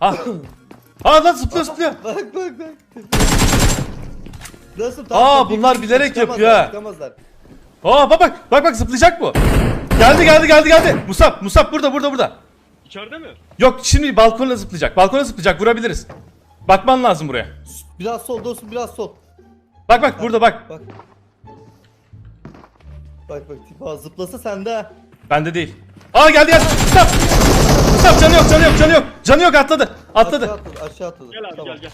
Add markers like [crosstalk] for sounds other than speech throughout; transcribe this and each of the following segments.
Ah. Ah lan zıplıyor zıplıyor. Bak bak bak. Nasıl? Aa, bunlar bilerek Çıkamazlar, yapıyor ha. Çıkamazlar. Aa bak bak bak bak zıplayacak bu. Geldi geldi geldi geldi. Musab Musab burada burada burada. İçeride mi? Yok şimdi balkona zıplayacak. Balkona zıplayacak vurabiliriz. Bakman lazım buraya. Biraz sol dostum biraz sol. Bak bak burada bak. Bak. Bak bak tipa zıplasa sende. Bende değil. Aa geldi geldi. Musab. Musab canı yok canı yok canı yok. Canı yok atladı. Aşağı Atladı. atladı aşağı atladı. Gel abi Tamam. gel gel.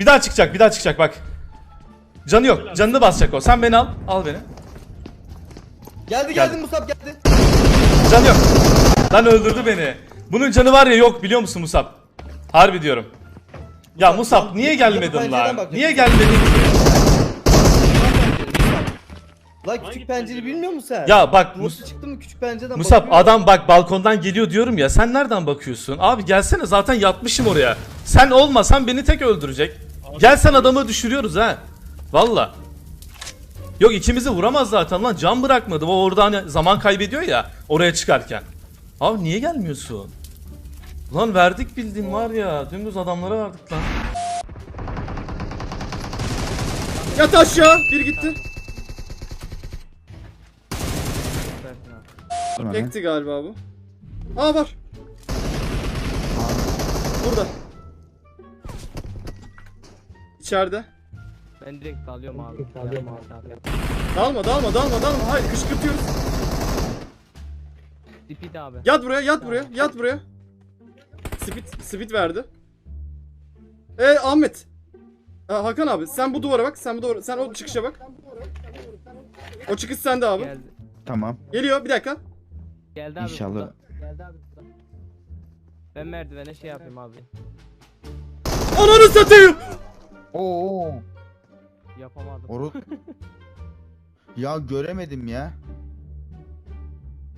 Bir daha çıkacak bir daha çıkacak bak. Canı yok. Canını basacak o. Sen beni al. Al beni. Geldi Geldi. geldi Musab geldi. Canı yok. Lan öldürdü beni. Bunun canı var ya yok biliyor musun Musab? Harbi diyorum. Ya Musab niye gelmedin pencereden lan? Niye gelmedin ki? Lan Hangi küçük pencere pencere? bilmiyor musun sen? Ya bak Mus çıktı mı küçük pencereden Musab adam bak balkondan geliyor diyorum ya sen nereden bakıyorsun? Abi gelsene zaten yatmışım oraya. Sen olmasan beni tek öldürecek. Gelsen adamı düşürüyoruz ha. Valla. Yok ikimizi vuramaz zaten lan can bırakmadı. O orada hani zaman kaybediyor ya oraya çıkarken. Abi niye gelmiyorsun? Lan verdik bildiğin var ya dümdüz adamlara verdik lan. Yat aşağı. Bir gitti. Tekti galiba bu. Aa var. Burada. İçeride. Ben direkt dalıyorum abi. Dalıyorum abi. Dalma dalma dalma dalma. Hayır kışkırtıyoruz. Dipit abi. Yat buraya yat buraya yat buraya. Speed, speed verdi. E Ahmet. Aa, Hakan abi sen bu duvara bak sen bu duvara sen o çıkışa bak. O çıkış sende abi. Geldi. Tamam. Geliyor bir dakika. Geldi abi. İnşallah. burada. Geldi abi. burada. Ben merdivene şey yapayım abi. Ananı satayım. Oo. Yapamadım. Oru. [laughs] ya göremedim ya.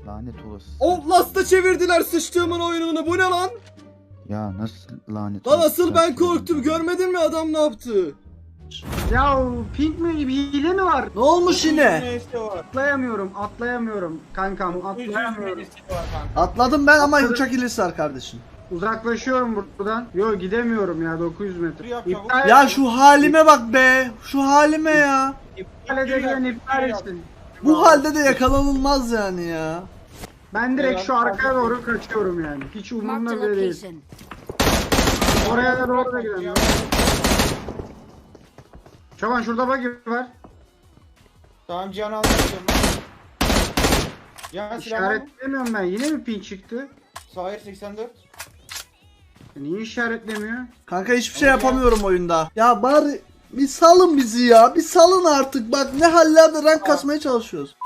Lanet olası. O lasta çevirdiler sıçtığımın oyununu bu ne lan? Ya nasıl lanet Lan olası asıl ben korktum görmedin mi adam ne yaptı? Ya pink mi bir hile mi var? Ne olmuş yine? Atlayamıyorum, atlayamıyorum kankam, atlayamıyorum. Atladım ben ama uçak hilesi var kardeşim. Uzaklaşıyorum buradan. Yo gidemiyorum ya 900 metre. İptal, Ya şu halime bak be. Şu halime ya. iptal edebilen iptal etsin. Bu halde de yakalanılmaz yani ya. Ben direkt şu arkaya doğru kaçıyorum yani. Hiç Marked a umurumda bile değil. location. Oraya da doğru da gidemiyorum. Çoban şurada bagi var. Tamam Cihan anlatıyorum. Ya silah var mı? İşaretlemiyorum ben. Yine mi pink çıktı? Sahir 84. Niye işaretlemiyor? Kanka hiçbir şey yapamıyorum oyunda. Ya bari bir salın bizi ya. Bir salın artık. Bak ne hallerde rank kasmaya çalışıyoruz.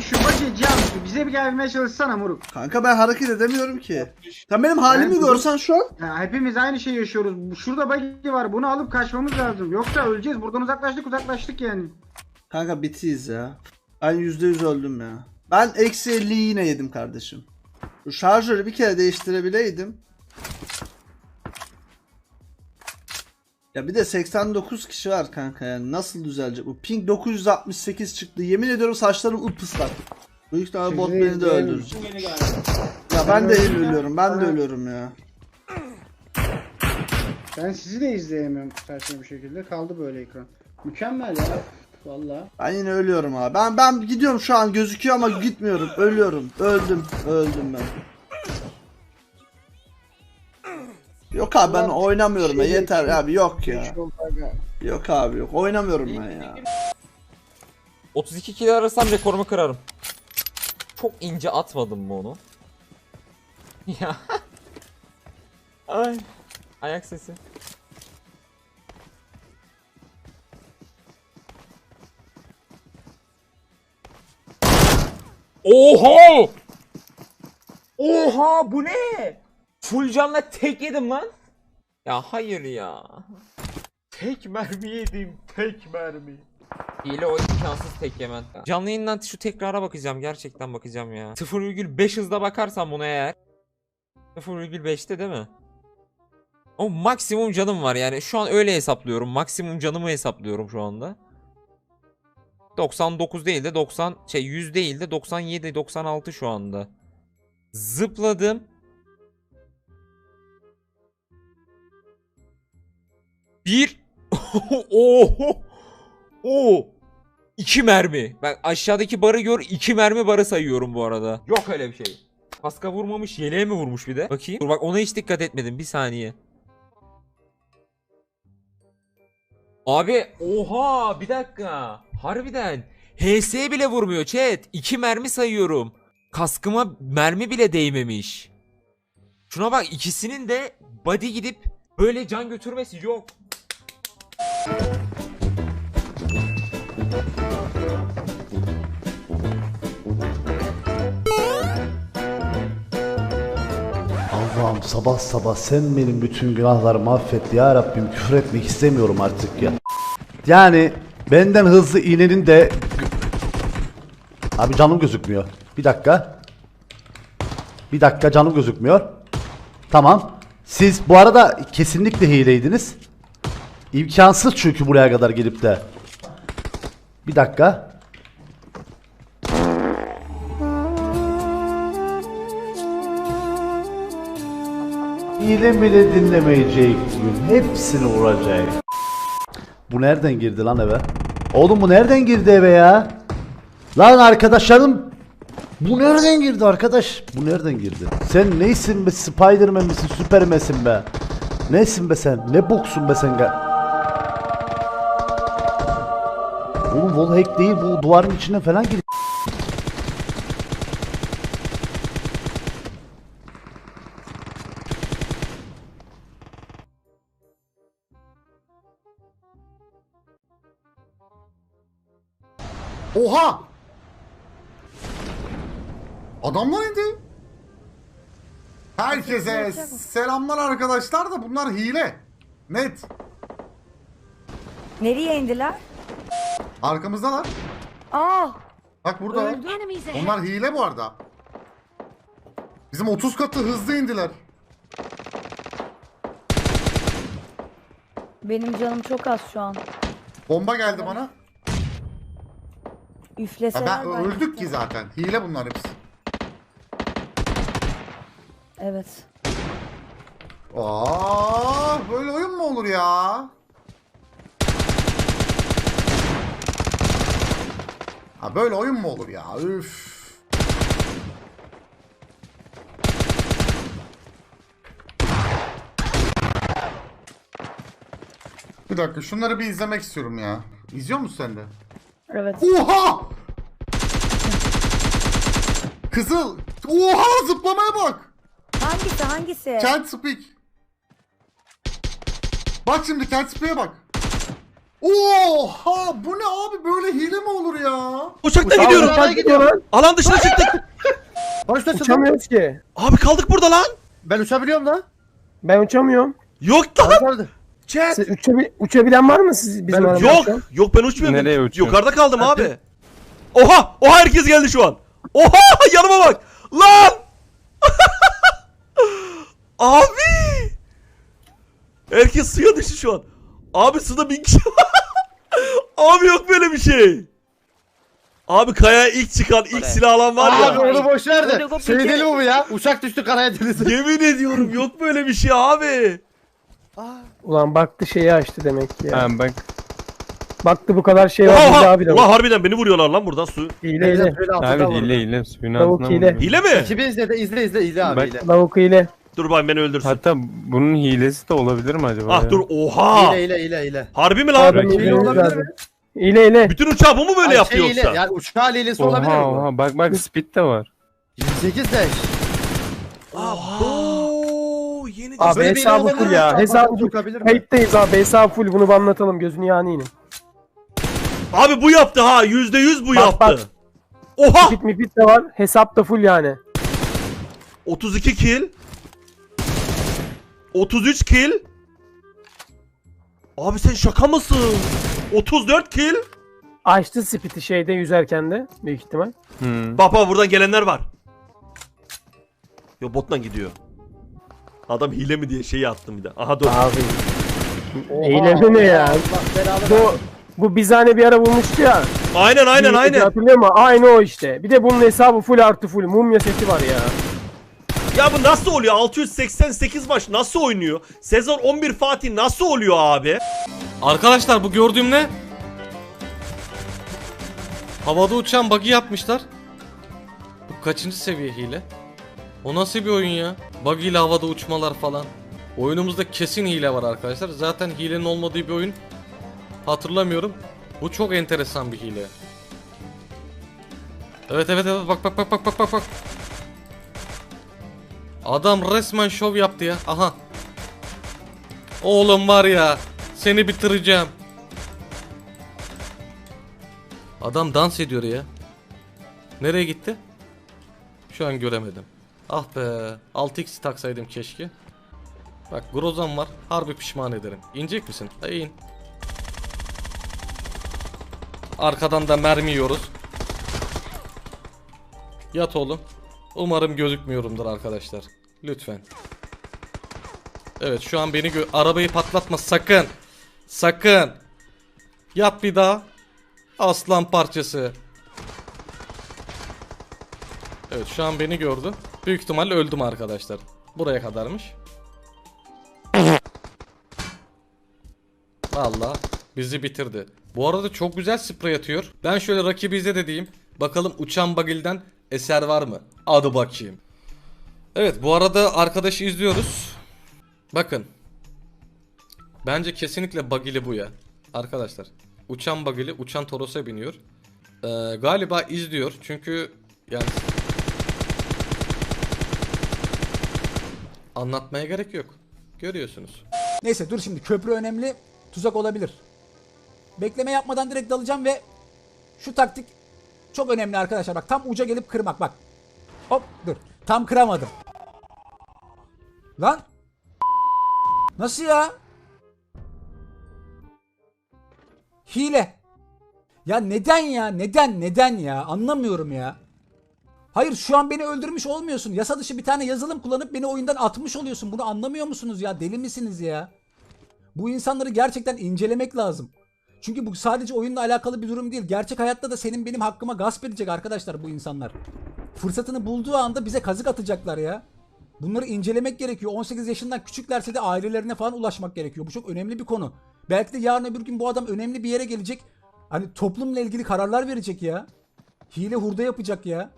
Şu bagi can bize bir gelmeye çalışsana moruk. Kanka ben hareket edemiyorum ki. Sen benim halimi Ben- görsen şu an. Ya hepimiz aynı şeyi yaşıyoruz. Bu- Şurada bagi var. Bunu alıp kaçmamız lazım. Yoksa öleceğiz. Buradan uzaklaştık uzaklaştık yani. Kanka bitiyiz ya. Ben %100 öldüm ya. Ben eksi 50'yi yine yedim kardeşim. Şu şarjörü bir kere değiştirebileydim. Ya bir de 89 kişi var kanka yani nasıl düzelecek bu? Ping 968 çıktı. Yemin ediyorum saçlarım ıpıslak. Büyük ihtimalle bot beni de öldürecek. Ya ben de ölüyorum. Ben de ölüyorum ya. Ben sizi de izleyemiyorum saçma bir şekilde. Kaldı böyle ekran. Mükemmel ya. Valla. Ben yine ölüyorum abi. Ben ben gidiyorum şu an gözüküyor ama gitmiyorum. Ölüyorum. Öldüm. Öldüm ben. Yok abi ben oynamıyorum ya yeter abi yok ya. Yok abi yok oynamıyorum ben ya. 32 kilo arasam rekorumu kırarım. Çok ince atmadım mı onu? [laughs] ya. Ay. Ayak sesi. Oha! Oha bu ne? Full canla tek yedim lan. Ya hayır ya. Tek mermi yedim, tek mermi. Hile o imkansız tek yemen. Canlı yayından şu tekrara bakacağım. Gerçekten bakacağım ya. 0,5 hızda bakarsam buna eğer. 0,5'te değil mi? O maksimum canım var yani. Şu an öyle hesaplıyorum. Maksimum canımı hesaplıyorum şu anda. 99 değil de 90 şey 100 değil de 97 96 şu anda. Zıpladım. Bir. [laughs] Oho. Oo. İki mermi. Ben aşağıdaki barı gör. iki mermi barı sayıyorum bu arada. Yok öyle bir şey. Kaska vurmamış yeleğe mi vurmuş bir de? Bakayım. Dur bak ona hiç dikkat etmedim. Bir saniye. Abi oha bir dakika. Harbiden. HS bile vurmuyor chat. İki mermi sayıyorum. Kaskıma mermi bile değmemiş. Şuna bak ikisinin de body gidip böyle can götürmesi yok. Allah'ım sabah sabah sen benim bütün günahlarımı affet ya Rabbim küfür etmek istemiyorum artık ya. Yani benden hızlı iğnenin de... Abi canım gözükmüyor. Bir dakika. Bir dakika canım gözükmüyor. Tamam. Siz bu arada kesinlikle hileydiniz. İmkansız çünkü buraya kadar gelip de. Bir dakika. Hile bile dinlemeyecek bugün. Hepsini vuracak. Bu nereden girdi lan eve? Oğlum bu nereden girdi eve ya? Lan arkadaşlarım bu nereden girdi arkadaş? Bu nereden girdi? Sen neysin be Spiderman misin Süpermen'sin be? Nesin be sen? Ne boksun be sen? Oğlum wallhack değil bu duvarın içine falan gir. Oha! Adamlar indi. Herkese selamlar arkadaşlar da bunlar hile. Net. Nereye indiler? Arkamızdalar. Aa! Bak burada. Onlar hile bu arada. Bizim 30 katı hızlı indiler. Benim canım çok az şu an. Bomba geldi bana. Ya Üfleseler ben belki öldük ki zaten. Hile bunlar hepsi. Evet. Aa, böyle oyun mu olur ya? Ha böyle oyun mu olur ya? Üf. Bir dakika şunları bir izlemek istiyorum ya. İzliyor musun sen de? Evet. Oha! Kızıl! Oha zıplamaya bak! Hangisi hangisi? Can't speak. Bak şimdi can't speak'e bak. Oha bu ne abi böyle hile mi olur ya? Uçakta gidiyorum. Alan dışına çıktık. [laughs] Uçamıyoruz ki. Abi kaldık burada lan. Ben uçabiliyorum da. Ben uçamıyorum. Yok lan. Chat. Siz uçabi- uçabilen var mı siz bizim aramızda? Yok. Yok ben uçmuyorum. Nereye uçuyorsun? Yukarıda kaldım abi. Oha! Oha herkes geldi şu an. Oha! [laughs] Yanıma bak. Lan! [laughs] abi! Herkes suya düştü şu an. Abi suda bin kişi var. Abi yok böyle bir şey. Abi kayaya ilk çıkan ilk silah alan var ya. onu boş ver de. Şey deli bu ya. Uçak düştü karaya denize. [laughs] Yemin ediyorum yok böyle bir şey abi. Ulan baktı şeyi açtı demek ki ya. bak. Baktı bu kadar şey var bizi abi de. Ulan harbiden beni vuruyorlar lan buradan su. Hile hile. Abi hile hile suyun Tavuk hile. Hile mi? izle de izle izle izle abi hile. Lavuk hile. Dur bakayım beni öldürsün. Hatta bunun hilesi de olabilir mi acaba? Ah dur oha. hile hile hile. Harbi mi lan? Adam hilemiz lazım. Hile hile. Bütün uçağı bu mu böyle yaptı şey yoksa? Yani uçağı hilesi Oha oha bak bak speed de var. 28 de. Oo, yeni Abi dizi. hesabı full ya. Hesabı Kayıttayız abi hesabı full bunu bir anlatalım gözünü yanayım. Abi bu yaptı ha. Yüzde yüz bu Bak, yaptı. bak. Oha. Mipit mipit de var hesap da full yani. 32 kill. 33 kill. Abi sen şaka mısın? 34 kill. Açtı spiti şeyde yüzerken de büyük ihtimal. Hmm. Bak bak buradan gelenler var. Yo botla gidiyor. Adam hile mi diye şeyi attım bir de. Aha dur. Abi. Eylemi ne ya? Bu bu bizane bir ara bulmuştu ya. Aynen aynen Bir- aynen. Hatırlıyor musun? Aynı o işte. Bir de bunun hesabı full artı full. Mumya seti var ya. Ya bu nasıl oluyor? 688 maç nasıl oynuyor? Sezon 11 Fatih nasıl oluyor abi? Arkadaşlar bu gördüğüm ne? Havada uçan buggy yapmışlar. Bu kaçıncı seviye hile? O nasıl bir oyun ya? Buggy ile havada uçmalar falan. Oyunumuzda kesin hile var arkadaşlar. Zaten hilenin olmadığı bir oyun hatırlamıyorum. Bu çok enteresan bir hile. Evet evet evet bak bak bak bak bak bak bak. Adam resmen şov yaptı ya. Aha. Oğlum var ya seni bitireceğim. Adam dans ediyor ya. Nereye gitti? Şu an göremedim. Ah be. 6x taksaydım keşke. Bak Grozan var. Harbi pişman ederim. İnecek misin? Ha, in. Arkadan da mermi yiyoruz. Yat oğlum. Umarım gözükmüyorumdur arkadaşlar. Lütfen. Evet şu an beni arabayı patlatma sakın. Sakın. Yat bir daha. Aslan parçası. Evet şu an beni gördü. Büyük ihtimalle öldüm arkadaşlar. Buraya kadarmış. Valla bizi bitirdi. Bu arada çok güzel sprey atıyor. Ben şöyle rakibi izle de diyeyim. Bakalım uçan bagilden eser var mı? Hadi bakayım. Evet bu arada arkadaşı izliyoruz. Bakın. Bence kesinlikle bagili bu ya. Arkadaşlar. Uçan bagili uçan Toros'a biniyor. Ee, galiba izliyor. Çünkü yani anlatmaya gerek yok. Görüyorsunuz. Neyse dur şimdi köprü önemli. Tuzak olabilir. Bekleme yapmadan direkt dalacağım ve şu taktik çok önemli arkadaşlar. Bak tam uca gelip kırmak bak. Hop dur. Tam kıramadım. Lan. Nasıl ya? Hile. Ya neden ya? Neden? Neden ya? Anlamıyorum ya. Hayır şu an beni öldürmüş olmuyorsun. Yasa dışı bir tane yazılım kullanıp beni oyundan atmış oluyorsun. Bunu anlamıyor musunuz ya? Deli misiniz ya? Bu insanları gerçekten incelemek lazım. Çünkü bu sadece oyunla alakalı bir durum değil. Gerçek hayatta da senin benim hakkıma gasp edecek arkadaşlar bu insanlar. Fırsatını bulduğu anda bize kazık atacaklar ya. Bunları incelemek gerekiyor. 18 yaşından küçüklerse de ailelerine falan ulaşmak gerekiyor. Bu çok önemli bir konu. Belki de yarın öbür gün bu adam önemli bir yere gelecek. Hani toplumla ilgili kararlar verecek ya. Hile hurda yapacak ya.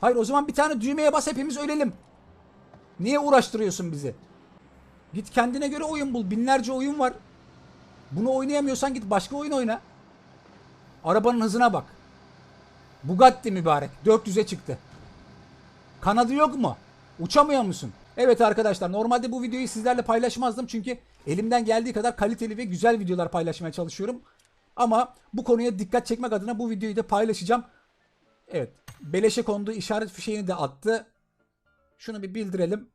Hayır o zaman bir tane düğmeye bas hepimiz ölelim. Niye uğraştırıyorsun bizi? Git kendine göre oyun bul. Binlerce oyun var. Bunu oynayamıyorsan git başka oyun oyna. Arabanın hızına bak. Bugatti mübarek. 400'e çıktı. Kanadı yok mu? Uçamıyor musun? Evet arkadaşlar normalde bu videoyu sizlerle paylaşmazdım çünkü elimden geldiği kadar kaliteli ve güzel videolar paylaşmaya çalışıyorum. Ama bu konuya dikkat çekmek adına bu videoyu da paylaşacağım. Evet. Beleşe konduğu işaret fişeğini de attı. Şunu bir bildirelim.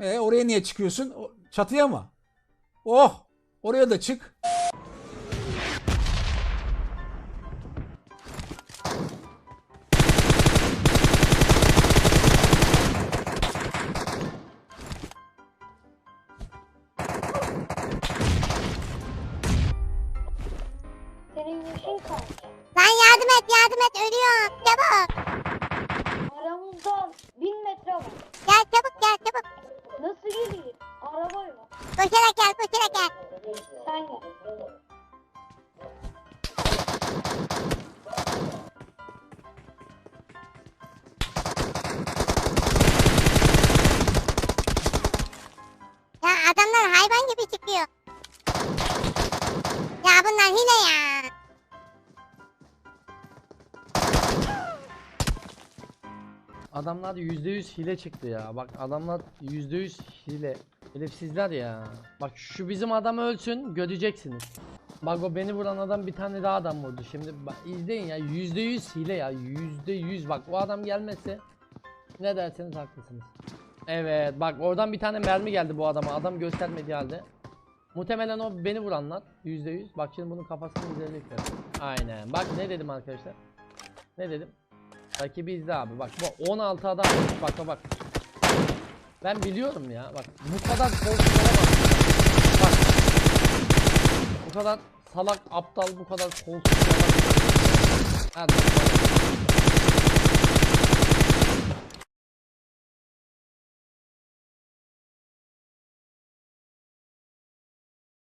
E oraya niye çıkıyorsun? Çatıya mı? Oh! Oraya da çık. Et ölüyorum çabuk. Aramızda bin metre var. Gel çabuk gel çabuk. Nasıl geleyim? Arabayla. Koşarak gel koşarak gel. Sen gel. Ya adamlar hayvan gibi çıkıyor. Ya bunlar hile ya. Adamlar %100 hile çıktı ya. Bak adamlar %100 hile. Herifsizler ya. Bak şu bizim adam ölsün göreceksiniz. Bak o beni vuran adam bir tane daha adam vurdu. Şimdi bak izleyin ya %100 hile ya %100 bak o adam gelmese ne derseniz haklısınız. Evet bak oradan bir tane mermi geldi bu adama. Adam göstermediği halde. Muhtemelen o beni vuranlar %100. Bak şimdi bunun kafasını izleyecekler. Aynen. Bak ne dedim arkadaşlar? Ne dedim? Rakibi izle abi bak bu 16 adam bak bak. Ben biliyorum ya bak bu kadar korkusuz olamaz. Bak. Bu kadar salak aptal bu kadar kolsuz olamaz.